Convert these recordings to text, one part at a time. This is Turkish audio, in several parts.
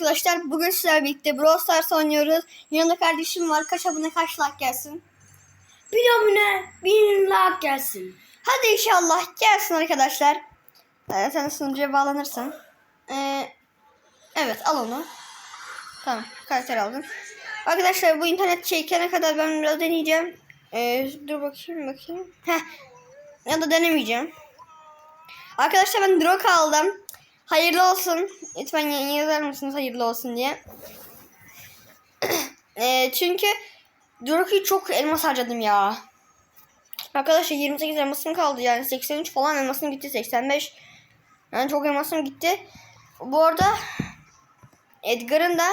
arkadaşlar. Bugün sizlerle birlikte Brawl Stars oynuyoruz. Yanımda kardeşim var. Kaç abone kaç like gelsin. Bir abone bin like gelsin. Hadi inşallah gelsin arkadaşlar. Ee, sen sunucuya bağlanırsın. Ee, evet al onu. Tamam karakter aldım. Arkadaşlar bu internet çekene kadar ben biraz deneyeceğim. Ee, dur bakayım bakayım. Heh. Ya da denemeyeceğim. Arkadaşlar ben drog aldım. Hayırlı olsun. Lütfen yazar mısınız hayırlı olsun diye. Ee, çünkü Drog'u çok elmas harcadım ya. Arkadaşlar 28 elmasım kaldı yani 83 falan elmasım gitti 85. Yani çok elmasım gitti. Bu arada Edgar'ın da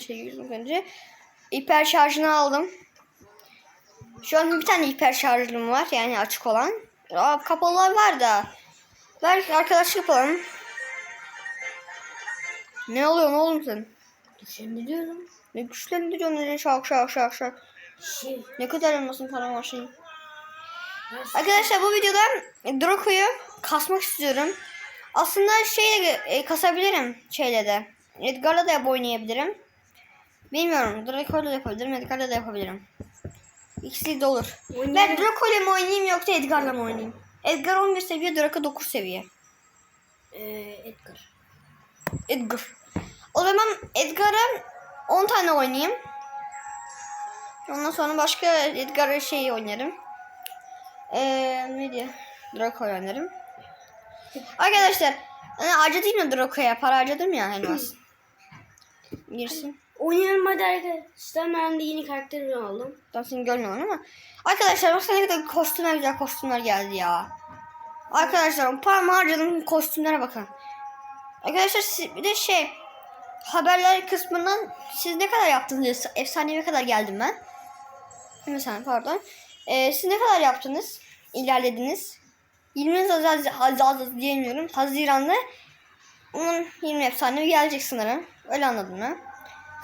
şey yüzüm önce hiper şarjını aldım. Şu an bir tane hiper şarjım var yani açık olan. Aa, kapalılar var da. Ver arkadaşlık yapalım. Ne oluyor ne oğlum sen? Şimdi diyorum. Ne güçlendiriyorsun öyle şak şak şak şak. Şey. Ne kadar elmasın param var şeyin. ben- Arkadaşlar bu videoda Draco'yu kasmak istiyorum. Aslında şeyle e, kasabilirim şeyle de. Edgar'la da oynayabilirim. Bilmiyorum. Draco'yla da yapabilirim. Edgar'la da yapabilirim. İkisi de olur. Ben Oynayalım. Draco'yla mı oynayayım yoksa Edgar'la mı oynayayım? Edgar 11 seviye, Draco 9 seviye. Ee, Edgar. Edgar. O zaman Edgar'a 10 tane oynayayım. Ondan sonra başka Edgar'a şey oynarım. Eee ne diye? Draco oynarım. Arkadaşlar hani harcadım ya Draco'ya para harcadım ya elmas. Girsin. Oynayalım hadi arkadaşlar. Ben de yeni karakterimi aldım. Ben seni görmüyorum ama. Arkadaşlar baksana ne kadar kostümler güzel kostümler geldi ya. Arkadaşlar paramı harcadım kostümlere bakın. Arkadaşlar bir de şey haberler kısmından siz ne kadar yaptınız? Efsaneye kadar geldim ben. Mesela pardon. Ee, siz ne kadar yaptınız? İlerlediniz. 20 az az, az, az diyemiyorum. Haziran'da onun 20 efsane gelecek sanırım. Öyle anladım ben.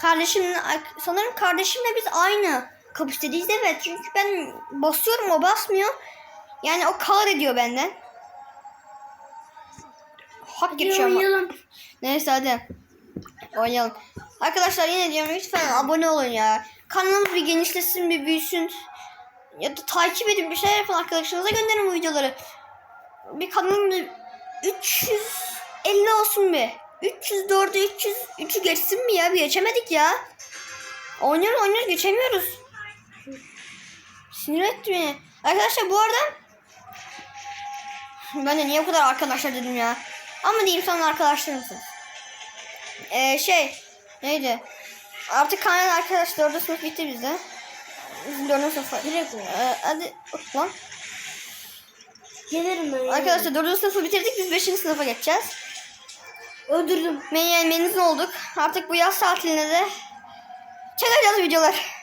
Kardeşimle sanırım kardeşimle biz aynı kapıştayız evet. Çünkü ben basıyorum o basmıyor. Yani o kar ediyor benden. Hak geçiyor ama. Neyse hadi. Oynayalım. Arkadaşlar yine diyorum lütfen abone olun ya. Kanalımız bir genişlesin bir büyüsün. Ya da takip edin bir şeyler yapın arkadaşlarınıza gönderin bu videoları. Bir kanalım bir 350 olsun bir. 304'ü 300 3'ü geçsin mi ya? Bir geçemedik ya. Oynuyoruz oynuyoruz geçemiyoruz. Sinir etti beni. Arkadaşlar bu arada ben de niye bu kadar arkadaşlar dedim ya. Ama diyeyim sana arkadaşlarımsın. Ee, şey neydi? Artık kanal arkadaş 4. sınıf bitti bizde. Bizim 4. sınıfa. Direkt o. Ee, hadi lan. Gelirim ben. Arkadaşlar 4. sınıfı bitirdik biz 5. sınıfa geçeceğiz. Öldürdüm. Men yani mezun olduk. Artık bu yaz tatilinde de çekeceğiz videolar.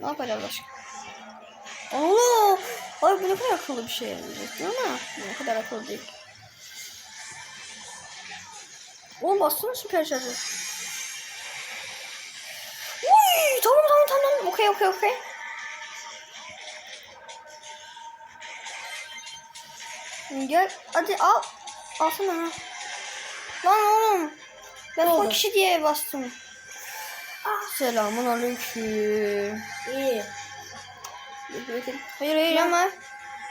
Ne yapacağız başka? Oo, ay bu ne kadar akıllı bir şey ama ne kadar akıllı değil. Oğlum bassana süper şarjı. Uy, tamam tamam tamam. Okey okey okey. Gel hadi al. Alsana. Lan oğlum. Ben son kişi diye bastım. Selamun aleyküm. İyi. Hayır hayır ama.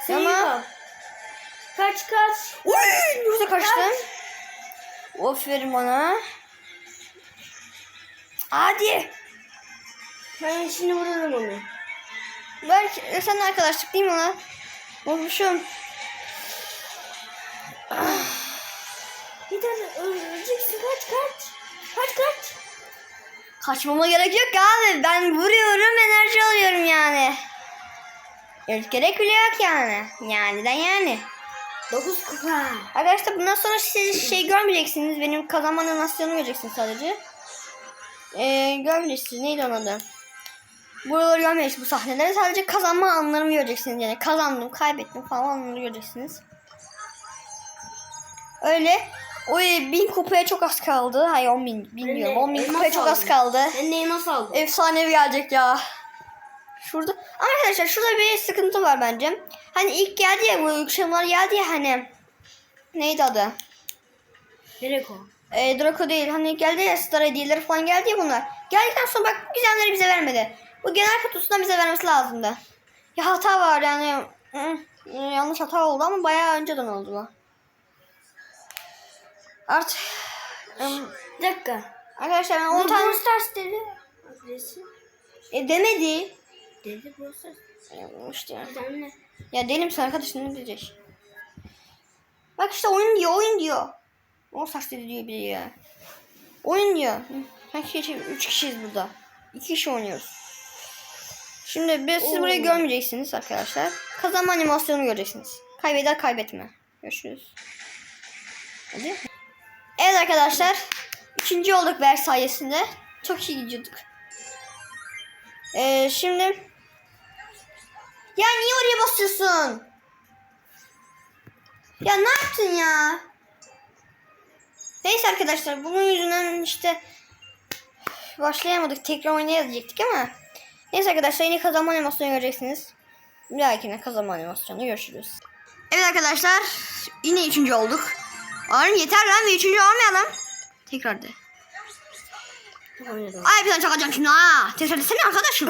Seni Ama- al. Kaç kaç. Uy, Nurse kaçtım. Aferin bana. Hadi. Ben şimdi vururum onu. Belki e, sen arkadaşlık değil mi ona? Olmuşum. Bir tane öleceksin kaç kaç. Kaç kaç. Kaçmama gerek yok abi. Ben vuruyorum enerji alıyorum yani. Gerek bile yok yani. Yani de yani. 9 kupa. Arkadaşlar bundan sonra siz şey görmeyeceksiniz. Benim kazanma animasyonu göreceksiniz sadece. Ee, görmeyeceksiniz. Neydi onun adı? Buraları görmeyeceksiniz bu sahneleri. Sadece kazanma anlarımı göreceksiniz. Yani kazandım, kaybettim falan onları göreceksiniz. Öyle. O bin kupaya çok az kaldı. Hayır 10 bin bilmiyorum. 10 bin kupaya çok az kaldı. Ben neyi nasıl aldım? Efsanevi gelecek ya. Şurada ama arkadaşlar şurada bir sıkıntı var bence. Hani ilk geldi ya bu yükselmeler geldi ya hani. Neydi adı? Direkt o. E, Draco değil. Hani geldi ya Star hediyeleri falan geldi ya bunlar. Geldikten sonra bak gizemleri bize vermedi. Bu genel kutusundan bize vermesi lazımdı. Ya hata var yani. Yanlış hata oldu ama bayağı önceden oldu bu. Artık Bir dakika. arkadaşlar ben 10 Brawl tane Stars dedi. E, demedi. Dedi Brawl Stars. Ya, işte. Ne? Ya deli misin arkadaşın ne diyecek? Bak işte oyun diyor oyun diyor. O saç dedi diyor biri ya. Oyun diyor. Kaç kişi? Üç kişiyiz burada. İki kişi oynuyoruz. Şimdi biz siz burayı görmeyeceksiniz arkadaşlar. Kazanma animasyonu göreceksiniz. Kaybeder kaybetme. Görüşürüz. Hadi. Evet arkadaşlar. ikinci olduk Berk sayesinde. Çok iyi gidiyorduk. Ee, şimdi ya niye oraya basıyorsun? Ya ne yaptın ya? Neyse arkadaşlar bunun yüzünden işte başlayamadık. Tekrar oynayacaktık ama neyse arkadaşlar yine kazanma animasyonu göreceksiniz. Bir dahakine kazanma animasyonu görüşürüz. Evet arkadaşlar yine üçüncü olduk. Oğlum yeter lan bir üçüncü olmayalım. Tekrar de. Ay bir tane çakacağım şimdi ha. Tekrar desene arkadaşım.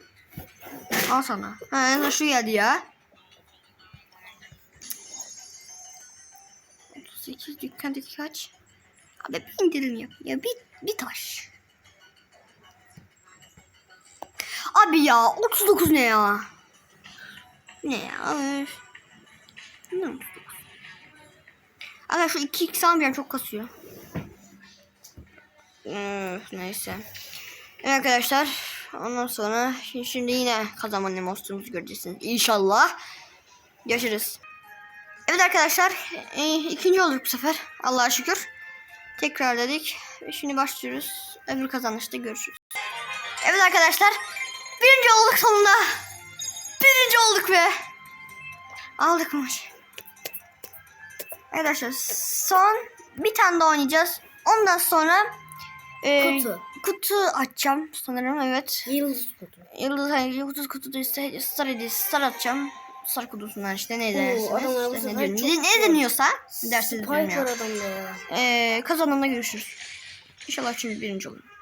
Al sana. Ha en son şu geldi ya. 38 dükkandaki kaç? Abi bir indirim yap. Ya bir, bir taş. Abi ya 39 ne ya? Ne ya? Ne 39? Aga şu 2x almayacağım çok kasıyor. Öf, neyse. Evet arkadaşlar. Ondan sonra şi- şimdi yine kazanma animasyonumuzu göreceksiniz. İnşallah. Görüşürüz. Evet arkadaşlar. e, ikinci olduk bu sefer. Allah'a şükür. Tekrar dedik. Şimdi başlıyoruz. Öbür kazanışta görüşürüz. Evet arkadaşlar. Birinci olduk sonunda. Birinci olduk be. Aldık maçı. Arkadaşlar son bir tane daha oynayacağız. Ondan sonra e, Kutu. Kutu açacağım sanırım evet. Yıldız kutu. Yıldız hani kutu kutu işte star hediyesi star atacağım. Star kutusundan işte ne dersiniz? İşte ne, ne, ne deniyorsa dersiniz bilmiyorum. Ee, kazanında görüşürüz. İnşallah şimdi birinci olur.